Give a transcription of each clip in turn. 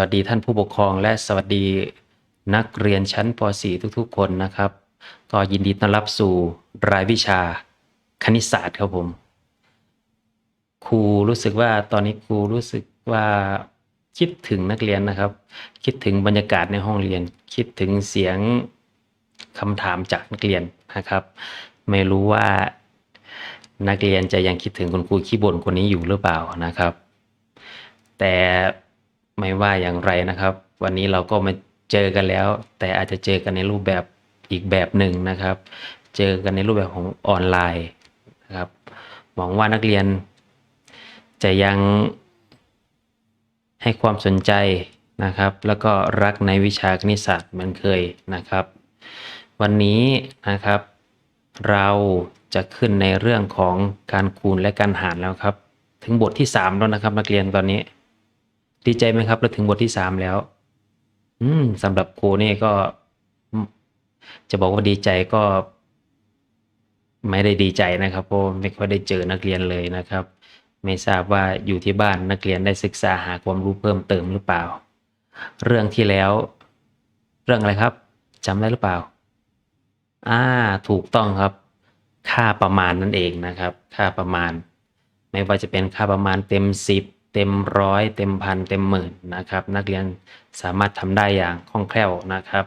วัสดีท่านผู้ปกครอง และสวัสดีนักเรียนชั้นป .4 ทุกๆ คนนะครับ ก็ยินดีต้อนรับสู่รายวิชาคณิตศาสตร์ครับผม ครูรู้สึกว่าตอนนี้ครูรู้สึกว่าคิดถึงนักเรียนนะครับ คิดถึงบรรยากาศในห้องเรียน คิดถึงเสียงคำถามจากนักเรียนนะครับ ไม่รู้ว่านักเรียนจะยังคิดถึงคุณครูขี้บ่นคนนี้อยู่หรือเปล่านะครับ แต่ ไม่ว่าอย่างไรนะครับ วันนี้เราก็มาเจอกันแล้ว แต่อาจจะเจอกันในรูปแบบอีกแบบหนึ่งนะครับ เจอกันในรูปแบบของออนไลน์นะครับหวังว่านักเรียน จะยังให้ความสนใจนะครับ แล้วก็รักในวิชาคณิตศาสตร์เหมือนเคยนะครับ วันนี้นะครับ เราจะขึ้นในเรื่องของการคูณและการหารแล้วครับ ถึงบทที่สามแล้วนะครับ นักเรียนตอนนี้ ดีใจไหมครับ เราถึงบทที่สามแล้ว อืมสำหรับครูนี่ก็ จะบอกว่าดีใจก็ ไม่ได้ดีใจนะครับเพราะไม่ค่อยได้เจอนักเรียนเลยนะครับ ไม่ทราบว่าอยู่ที่บ้านนักเรียนได้ศึกษาหาความรู้เพิ่มเติมหรือเปล่า เรื่องที่แล้ว เรื่องอะไรครับจำได้หรือเปล่า อ่า ถูกต้องครับ ค่าประมาณนั่นเองนะครับ ค่าประมาณ ไม่ว่าจะเป็นค่าประมาณเต็ม10 เต็มร้อยเต็มพันเต็มหมื่นนะครับ นักเรียนสามารถทำได้อย่างคล่องแคล่วนะครับ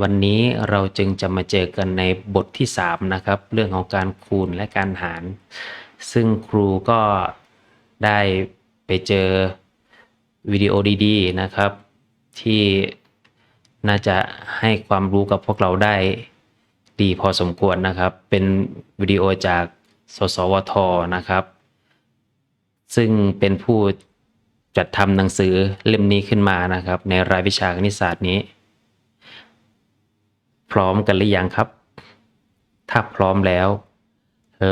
วันนี้เราจึงจะมาเจอกันในบทที่ 3 นะครับ เรื่องของการคูณและการหาร ซึ่งครูก็ได้ไปเจอวิดีโอดีๆนะครับ ที่น่าจะให้ความรู้กับพวกเราได้ดีพอสมควรนะครับ เป็นวิดีโอจากสสวทนะครับ ซึ่งเป็นผู้จัดทำหนังสือเล่มนี้ขึ้นมานะครับ ในรายวิชาคณิตศาสตร์นี้ พร้อมกันหรือยังครับ ถ้าพร้อมแล้ว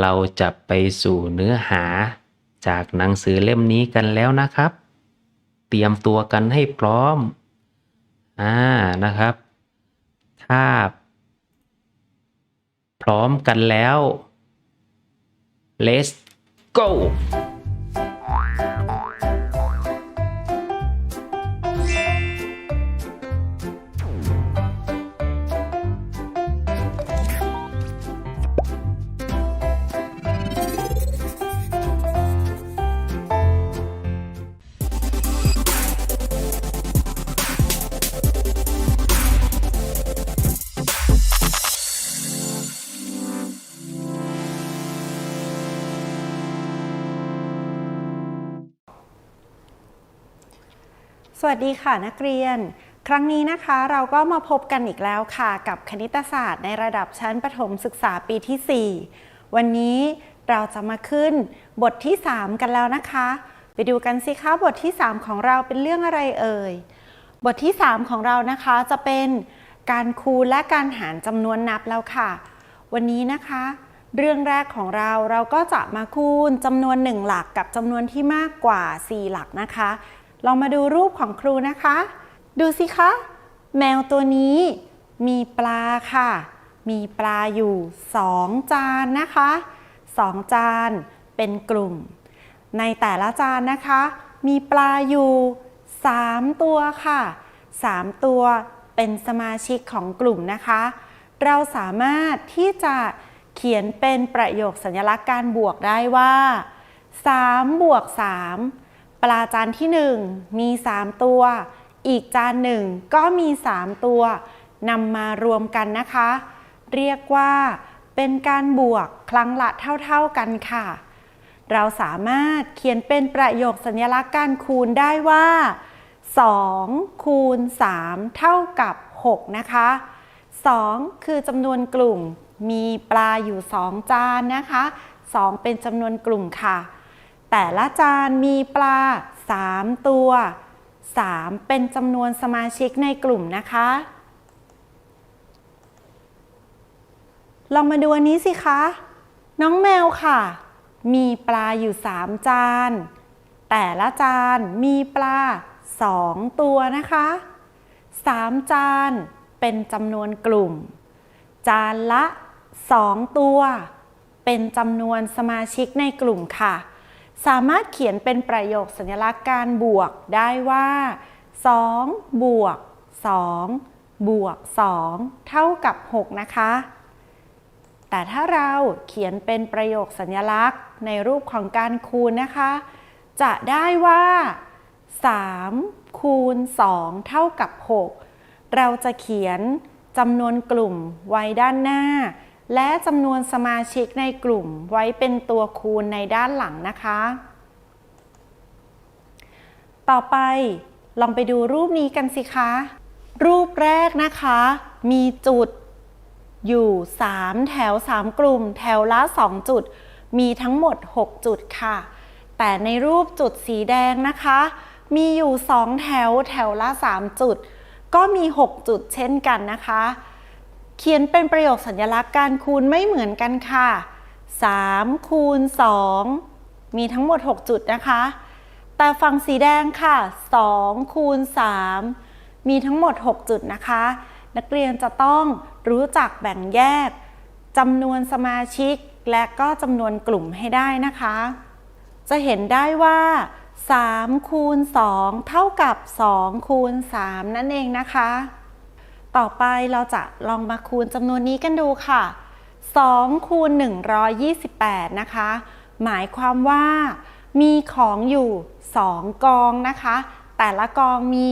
เราจะไปสู่เนื้อหาจากหนังสือเล่มนี้กันแล้วนะครับ เตรียมตัวกันให้พร้อมอ่านะครับ ถ้า พร้อมกันแล้ว let's go สวัสดีค่ะนักเรียน ครั้งนี้นะคะเราก็มาพบกันอีกแล้วค่ะ กับคณิตศาสตร์ในระดับชั้นประถมศึกษาปีที่ 4 วันนี้เราจะมาขึ้นบทที่ 3 กันแล้วนะคะ ไปดูกันสิคะบทที่ 3 ของเราเป็นเรื่องอะไรเอ่ย บทที่ 3 ของเรานะคะจะเป็นการคูณและการหารจำนวนนับแล้วค่ะ วันนี้นะคะ เรื่องแรกของเราเราก็จะมาคูณจำนวน 1 หลักกับจำนวนที่มากกว่า 4 หลักนะคะ เรามาดูรูปของครูนะคะ ดูสิคะ แมวตัวนี้มีปลาค่ะ มีปลาอยู่2จานนะคะ2จานเป็นกลุ่ม ในแต่ละจานนะคะ มีปลาอยู่3ตัวค่ะ3ตัวเป็นสมาชิกของกลุ่มนะคะ เราสามารถที่จะเขียนเป็นประโยคสัญลักษณ์การบวกได้ว่า3บวก3 ปลาจานที่ 1 มี 3 ตัว อีกจานหนึ่งก็มี 3 ตัวนำมารวมกันนะคะ เรียกว่า เป็นการบวกครั้งละเท่าๆกันค่ะ เราสามารถเขียนเป็นประโยคสัญลักษณ์การคูณได้ว่า 2 คูณ 3 เท่ากับ 6 นะคะ 2 คือจำนวนกลุ่มมีปลาอยู่ 2 จานนะคะ 2 เป็นจำนวนกลุ่มค่ะ แต่ละจานมีปลา 3 ตัว 3 เป็นจำนวนสมาชิกในกลุ่มนะคะลองมาดูอันนี้สิคะ น้องแมวค่ะ มีปลาอยู่ 3 จาน แต่ละจานมีปลา 2 ตัวนะคะ 3 จานเป็นจำนวนกลุ่ม จานละ 2 ตัว เป็นจำนวนสมาชิกในกลุ่มค่ะ สามารถเขียนเป็นประโยคสัญลักษณ์การบวกได้ว่า2บวก2บวก2เท่ากับ 6 นะคะ แต่ถ้าเราเขียนเป็นประโยคสัญลักษณ์ในรูปของการคูณนะคะ จะได้ว่า3คูณ2เท่ากับ 6 เราจะเขียนจำนวนกลุ่มไว้ด้านหน้า และจำนวนสมาชิกในกลุ่มไว้เป็นตัวคูณในด้านหลังนะคะ ต่อไปลองไปดูรูปนี้กันสิคะ รูปแรกนะคะ มีจุดอยู่ 3 แถว 3 กลุ่ม แถวละ 2 จุด มีทั้งหมด 6 จุดค่ะ แต่ในรูปจุดสีแดงนะคะ มีอยู่ 2 แถวแถวละ 3 จุด ก็มี 6 จุดเช่นกันนะคะ เขียนเป็นประโยคสัญลักษณ์การคูณไม่เหมือนกันค่ะ 3 คูณ 2 มีทั้งหมด 6 จุดนะคะ แต่ฝั่งสีแดงค่ะ 2 คูณ 3 มีทั้งหมด 6 จุดนะคะ นักเรียนจะต้องรู้จักแบ่งแยกจำนวนสมาชิกและก็จำนวนกลุ่มให้ได้นะคะ จะเห็นได้ว่า 3 คูณ 2 เท่ากับ 2 คูณ 3 นั่นเองนะคะ ต่อไปเราจะลองมาคูณจำนวนนี้กันดูค่ะ 2 คูณ 128 นะคะ หมายความว่ามีของอยู่ 2 กองนะคะ แต่ละกองมี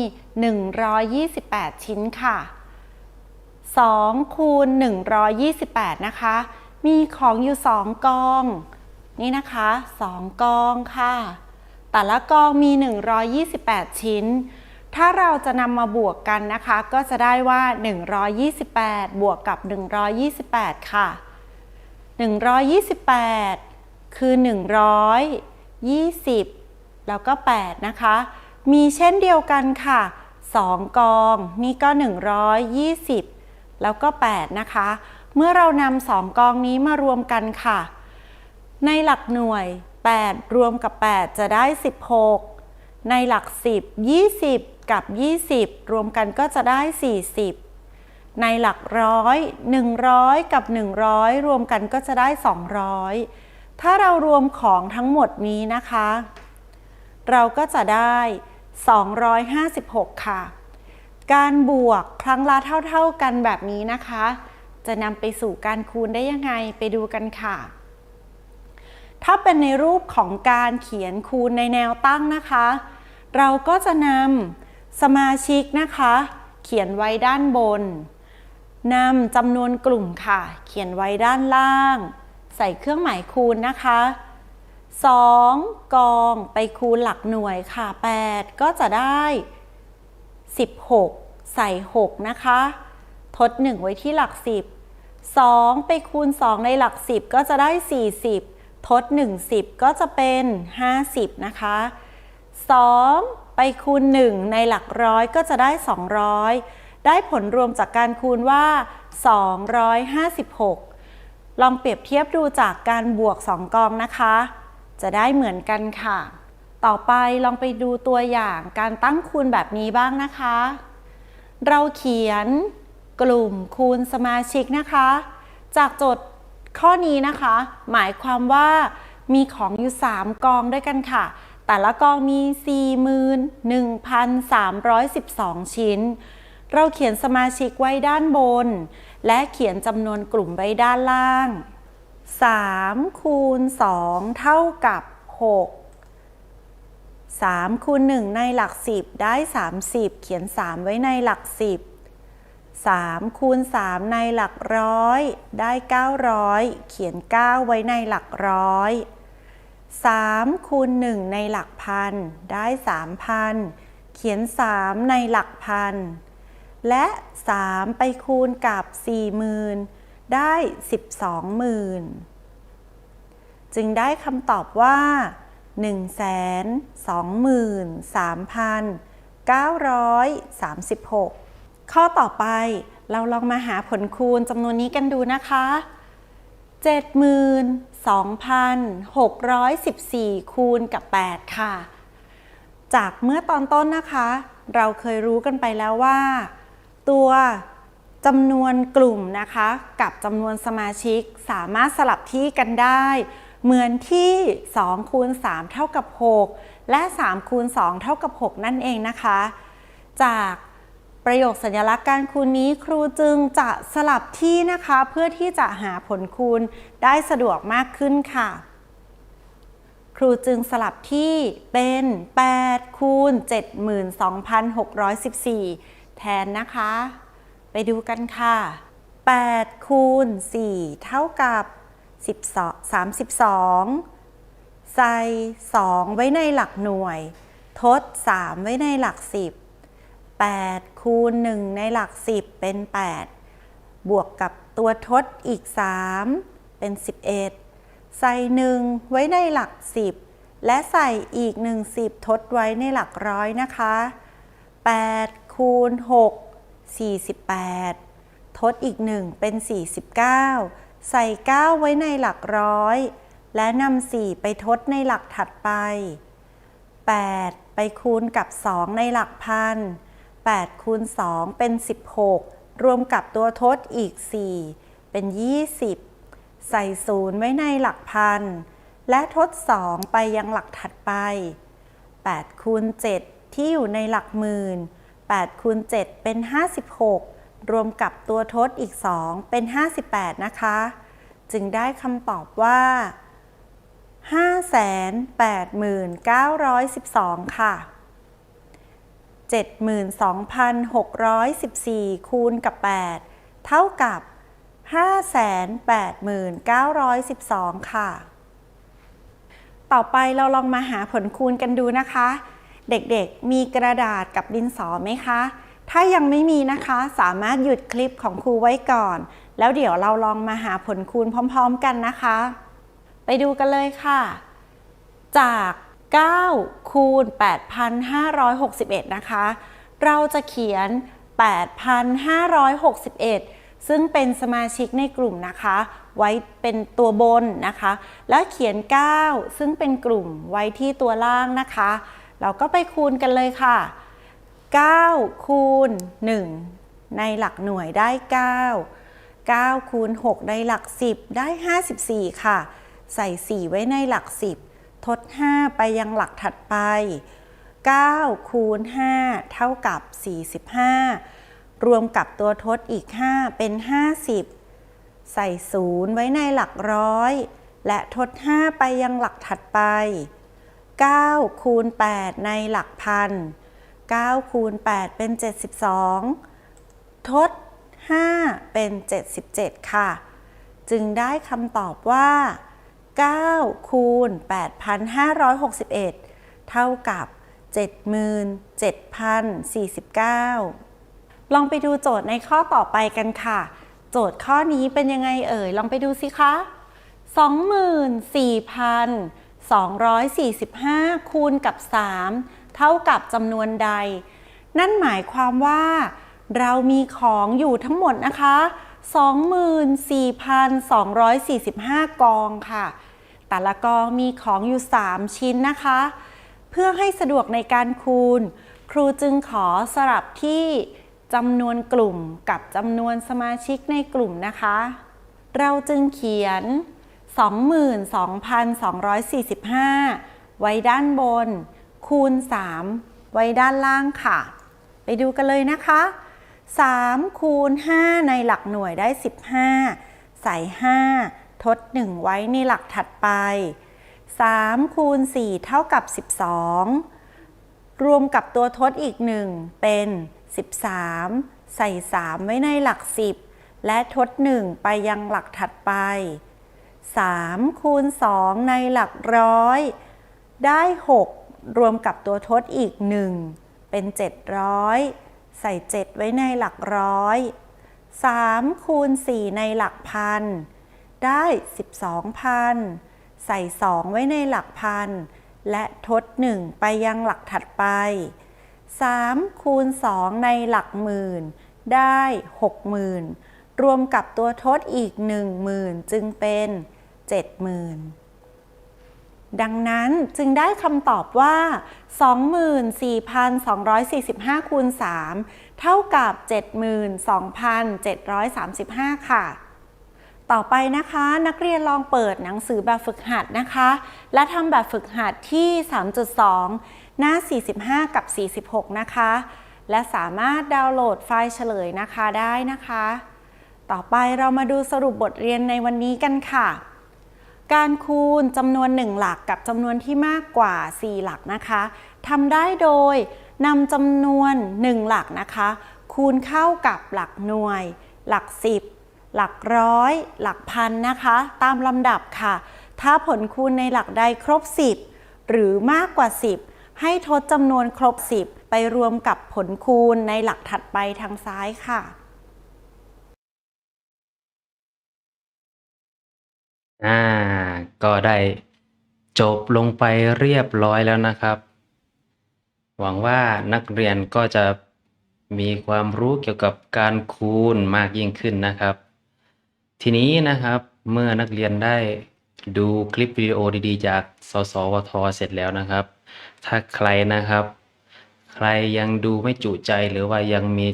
128 ชิ้นค่ะ 2 คูณ 128 นะคะ มีของอยู่ 2 กอง นี่นะคะ 2 กองค่ะ แต่ละกองมี 128 ชิ้น ถ้าเราจะนำมาบวกกันนะคะ ก็จะได้ว่า 128 บวกกับ 128 ค่ะ 128 คือ 120 แล้วก็ 8 นะคะ มีเช่นเดียวกันค่ะ 2 กองนี่ก็ 120 แล้วก็ 8 นะคะ เมื่อเรานำ2กองนี้มารวมกันค่ะ ในหลักหน่วย 8 รวมกับ 8 จะได้ 16ในหลัก 10 20 กับ 20 รวมกันก็จะได้ 40 ในหลักร้อย 100 กับ 100 รวมกันก็จะได้ 200 ถ้าเรารวมของทั้งหมดนี้นะคะ เราก็จะได้ 256 ค่ะ การบวกครั้งละเท่า ๆกันแบบนี้นะคะ จะนำไปสู่การคูณได้ยังไงไปดูกันค่ะถ้าเป็นในรูปของการเขียนคูณในแนวตั้งนะคะ เราก็จะนำ สมาชิกนะคะ เขียนไว้ด้านบนนำจำนวนกลุ่มค่ะ เขียนไว้ด้านล่าง ใส่เครื่องหมายคูณนะคะ 2 กองไปคูณหลักหน่วยค่ะ 8 ก็จะได้ 16 ใส่ 6 นะคะ ทด 1 ไว้ที่หลัก 10 2 ไปคูณ 2 ในหลัก 10 ก็จะได้ 40 ทด 1 10 ก็จะเป็น 50 นะคะ 2 ไปคูณ 1 ในหลักร้อยก็จะได้ 200 ได้ผลรวมจากการคูณว่า 256 ลองเปรียบเทียบดูจากการบวก 2 กองนะคะ จะได้เหมือนกันค่ะ ต่อไปลองไปดูตัวอย่างการตั้งคูณแบบนี้บ้างนะคะ เราเขียนกลุ่มคูณสมาชิกนะคะ จากโจทย์ข้อนี้นะคะ หมายความว่ามีของอยู่ 3 กองด้วยกันค่ะ แต่ละกองมี 41,312 ชิ้น เราเขียนสมาชิกไว้ด้านบน และเขียนจำนวนกลุ่มไว้ด้านล่าง 3 คูณ 2 เท่ากับ 6 3คูณ1ในหลัก 10 ได้ 30 เขียน 3 ไว้ในหลัก 10 3คูณ3ในหลักร้อยได้ 900 เขียน 9 ไว้ในหลักร้อย 3คูณ1ในหลักพันได้ 3,000 เขียน 3 ในหลักพัน และ 3 ไปคูณกับ 40,000 ได้ 12,000 จึงได้คำตอบว่า 123,936 ข้อต่อไปเราลองมาหาผลคูณจำนวนนี้กันดูนะคะ 72,614 คูณกับ 8 ค่ะ จากเมื่อตอนต้นนะคะ เราเคยรู้กันไปแล้วว่า ตัวจำนวนกลุ่มนะคะ กับจำนวนสมาชิกสามารถสลับที่กันได้ เหมือนที่2คูณ3เท่ากับ 6 และ3คูณ2เท่ากับ 6 นั่นเองนะคะ จาก ประโยคสัญลักษณ์การคูณนี้ครูจึงจะสลับที่นะคะ เพื่อที่จะหาผลคูณได้สะดวกมากขึ้นค่ะ ครูจึงสลับที่เป็น 8 คูณ 72,614 แทนนะคะ ไปดูกันค่ะ 8 คูณ 4 เท่ากับ12 32 ใส่ 2 ไว้ในหลักหน่วย ทด 3 ไว้ในหลัก 10 8 คูณ 1 ในหลัก 10 เป็น 8 บวกกับตัวทดอีก 3 เป็น 11 ใส่ 1 ไว้ในหลัก 10 และใส่อีก 1 10 ทดไว้ในหลักร้อยนะคะ 8 คูณ 6 48 ทดอีก 1 เป็น 49 ใส่ 9 ไว้ในหลักร้อย และนำ4 ไปทดในหลักถัดไป 8 ไปคูณกับ 2 ในหลักพัน 8คูณ2เป็น 16 รวมกับตัวทดอีก 4 เป็น 20 ใส่0ไว้ในหลักพัน และทด 2 ไปยังหลักถัดไป 8คูณ7ที่อยู่ในหลักหมื่น8คูณ7เป็น 56 รวมกับตัวทดอีก 2 เป็น 58 นะคะ จึงได้คำตอบว่า 589,912 ค่ะ 72,614 คูณกับ 8 เท่ากับ 589,912 ค่ะ ต่อไปเราลองมาหาผลคูณกันดูนะคะ เด็กๆ มีกระดาษกับดินสอไหมคะ ถ้ายังไม่มีนะคะ สามารถหยุดคลิปของครูไว้ก่อน แล้วเดี๋ยวเราลองมาหาผลคูณพร้อม ๆ กันนะคะ ไปดูกันเลยค่ะ จาก 9 คูณ 8,561 นะคะ เราจะเขียน 8,561 ซึ่งเป็นสมาชิกในกลุ่มนะคะ ไว้เป็นตัวบนนะคะ แล้วเขียน 9 ซึ่งเป็นกลุ่มไว้ที่ตัวล่างนะคะ เราก็ไปคูณกันเลยค่ะ 9 คูณ 1 ในหลักหน่วยได้ 9 9 คูณ 6 ในหลัก 10 ได้ 54 ค่ะ ใส่ 4 ไว้ในหลัก 10 ทด 5 ไปยังหลักถัดไป 9 คูณ 5 เท่ากับ 45 รวมกับตัวทดอีก 5 เป็น 50 ใส่ 0 ไว้ในหลักร้อย และทด 5 ไปยังหลักถัดไป 9 คูณ 8 ในหลักพัน 9 คูณ 8 เป็น 72 ทด 5 เป็น 77 ค่ะ จึงได้คำตอบว่า 9 คูณ 8,561 เท่ากับ 77,049 ลองไปดูโจทย์ในข้อต่อไปกันค่ะ โจทย์ข้อนี้เป็นยังไงเอ่ย ลองไปดูสิคะ 24,245 คูณกับ 3 เท่ากับจำนวนใด นั่นหมายความว่า เรามีของอยู่ทั้งหมดนะคะ24,245 กองค่ะ แต่ละกองมีของอยู่ 3 ชิ้นนะคะ เพื่อให้สะดวกในการคูณ ครูจึงขอสลับที่จำนวนกลุ่มกับจำนวนสมาชิกในกลุ่มนะคะ เราจึงเขียน 22,245 ไว้ด้านบน คูณ 3 ไว้ด้านล่างค่ะ ไปดูกันเลยนะคะ 3 คูณ 5 ในหลักหน่วยได้ 15 ใส่ 5 ทด 1 ไว้ในหลักถัดไป 3 คูณ 4 เท่ากับ 12 รวมกับตัวทดอีก 1 เป็น 13 ใส่ 3 ไว้ในหลัก 10 และทด 1 ไปยังหลักถัดไป 3 คูณ 2 ในหลักร้อย ได้ 6 รวมกับตัวทดอีก 1 เป็น 700 ใส่ 7 ไว้ในหลักร้อย 3 คูณ 4 ในหลักพัน ได้ 12,000 ใส่ 2 ไว้ในหลักพัน และทด 1 ไปยังหลักถัดไป 3 คูณ 2 ในหลักหมื่น ได้ 60,000 รวมกับตัวทดอีก 10,000 จึงเป็น 70,000ดังนั้นจึงได้คำตอบว่า 24,245 คูณ 3 เท่ากับ 72,735 ค่ะ ต่อไปนะคะ นักเรียนลองเปิดหนังสือแบบฝึกหัดนะคะ และทำแบบฝึกหัดที่ 3.2 หน้า 45 กับ 46 นะคะ และสามารถดาวน์โหลดไฟล์เฉลยนะคะได้นะคะ ต่อไปเรามาดูสรุปบทเรียนในวันนี้กันค่ะ การคูณจำนวน 1 หลักกับจำนวนที่มากกว่า 4 หลักนะคะทำได้โดยนำจำนวน 1 หลักนะคะ คูณเข้ากับหลักหน่วย หลัก 10 หลักร้อย หลักพันนะคะ ตามลำดับค่ะ ถ้าผลคูณในหลักใดครบ 10 หรือมากกว่า 10 ให้ทดจำนวนครบ 10 ไปรวมกับผลคูณในหลักถัดไปทางซ้ายค่ะอ่าก็ได้จบลงไปเรียบร้อยแล้วนะครับ หวังว่านักเรียนก็จะมีความรู้เกี่ยวกับการคูณมากยิ่งขึ้นนะครับ ทีนี้นะครับเมื่อนักเรียนได้ดูคลิปวิดีโอดีๆ จากสสวทเสร็จแล้วนะครับ ถ้าใครนะครับ ใครยังดูไม่จุใจหรือว่ายังมี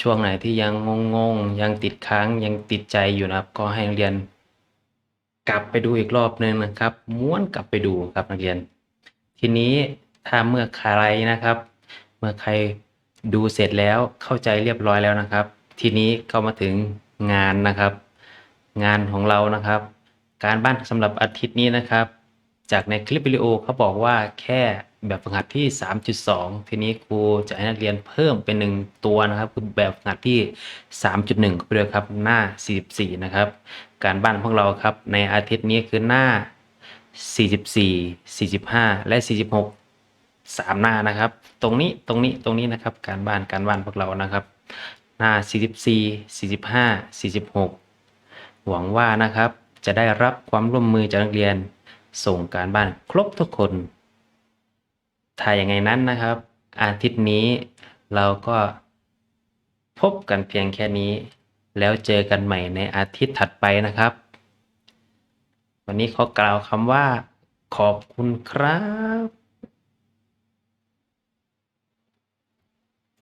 ช่วงไหนที่ยังงงๆ ยังติดค้างยังติดใจอยู่นะครับ ก็ให้นักเรียน กลับไปดูอีกรอบหนึ่งนะครับ ม้วนกลับไปดูครับนักเรียน ทีนี้ถ้าเมื่อใครนะครับ เมื่อใครดูเสร็จแล้วเข้าใจเรียบร้อยแล้วนะครับ ทีนี้ก็มาถึงงานนะครับ งานของเรานะครับ การบ้านสำหรับอาทิตย์นี้นะครับ จากในคลิปวิดีโอเขาบอกว่าแค่แบบฝึกหัดที่ 3.2 ทีนี้ครูจะให้นักเรียนเพิ่มเป็นหนึ่งตัวนะครับคือแบบฝึกหัดที่ 3.1ไปด้วยครับหน้า 44 นะครับ การบ้านของเราครับในอาทิตย์นี้คือหน้า 44 45 และ 46สามหน้านะครับ ตรงนี้ตรงนี้ตรงนี้นะครับ การบ้านการบ้านพวกเรานะครับ หน้า 44 45 46 หวังว่านะครับจะได้รับความร่วมมือจากนักเรียน ส่งการบ้านครบทุกคน ถ้าอย่างไงนั้นนะครับ อาทิตย์นี้เราก็พบกันเพียงแค่นี้ แล้วเจอกันใหม่ในอาทิตย์ถัดไปนะครับ วันนี้ขอกล่าวคำว่า ขอบคุณครับ